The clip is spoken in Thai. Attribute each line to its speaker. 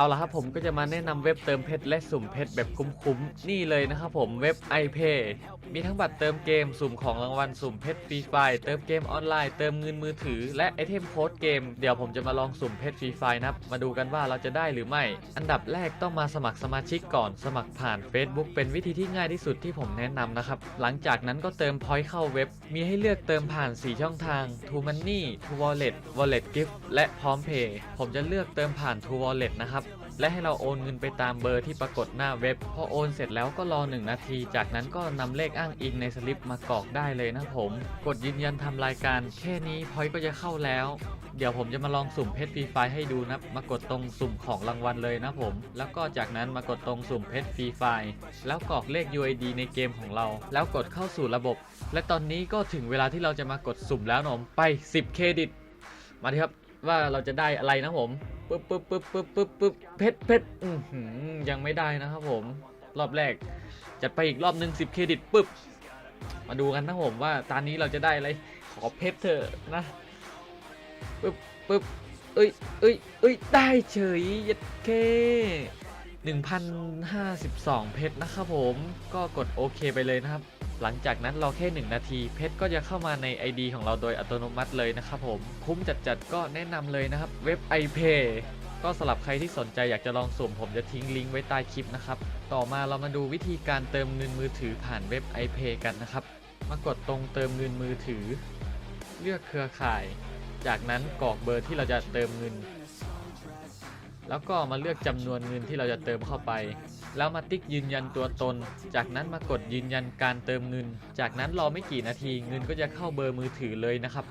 Speaker 1: เอาละครับผมก็จะมาแนะนำเว็บเติมเพชรและสุ่มเพชรแบบคุ้มๆนี่เลยนะครับผมเว็บ iPay มีทั้งบัตรเติมเกมสุ่มของรางวัลสุ่มเพชรฟรีไฟล์เติมเกมออนไลน์เติมเงินมือถือ และไอเทมโค้ดเกมเดี๋ยวผมจะมาลองสุ่มเพชรฟรีไฟล์นะครับมาดูกันว่าเราจะได้หรือไม่ อันดับแรกต้องมาสมัครสมาชิกก่อนสมัครผ่าน Facebook เป็นวิธีที่ง่ายที่สุดที่ผมแนะนำนะครับหลังจากนั้นก็เติมพอยต์เข้าเว็บ มีให้เลือกเติมผ่าน 4 ช่องทาง True Money True Wallet Wallet Gift และพร้อมเพย์ผมจะเลือกเติมผ่าน True Wallet นะครับ และให้เราโอนเงินไปตามเบอร์ที่ปรากฏหน้าเว็บ พอโอนเสร็จแล้วก็รอ 1 นาที จากนั้นก็นำเลขอ้างอิงในสลิปมากรอกได้เลยนะผม กดยืนยันทำรายการ แค่นี้พอยต์ก็จะเข้าแล้ว เดี๋ยวผมจะมาลองสุ่มเพชรฟรีไฟล์ให้ดูนะ มากดตรงสุ่มของรางวัลเลยนะผม แล้วก็จากนั้นมากดตรงสุ่มเพชรฟรีไฟล์แล้วกรอกเลข UID ในเกมของเรา แล้วกดเข้าสู่ระบบ และตอนนี้ก็ถึงเวลาที่เราจะมากดสุ่มแล้วนะผมไป 10 เครดิต มาดิครับว่าเราจะได้อะไรนะผม ปึ๊บปึ๊บปึ๊บปึ๊บปึ๊บปึ๊บเพชรเพชรอือหือยังไม่ได้นะครับผม รอบแรก จัดไปอีกรอบหนึ่ง10เครดิตปึ๊บ มาดูกันนะผมว่าตอนนี้เราจะได้อะไร ขอเพชรเถอะนะปึ๊บปึ๊บเอ้ยเอ้ยเอ้ยได้เฉยยัดเค1,052 เพชรนะครับผม ก็กดโอเคไปเลยนะครับ หลังจากนั้นรอแค่ 1 นาที เพชรก็จะเข้ามาใน ID ของเราโดยอัตโนมัติเลยนะครับผมคุ้มจัดๆก็แนะนำเลยนะครับเว็บ iPay ก็สำหรับใครที่สนใจอยากจะลองสุ่มผมจะทิ้งลิงก์ไว้ใต้คลิปนะครับ ต่อมาเรามาดูวิธีการเติมเงินมือถือผ่านเว็บ iPay กันนะครับ มากดตรงเติมเงินมือถือ เลือกเครือข่าย จากนั้นกรอกเบอร์ที่เราจะเติมเงิน แล้วก็มาเลือกจำนวนเงินที่เราจะเติมเข้าไป แล้วมาติ๊กยืนยันตัวตน จากนั้นมากดยืนยันการเติมเงิน จากนั้นรอไม่กี่นาทีเงินก็จะเข้าเบอร์มือถือเลยนะครับ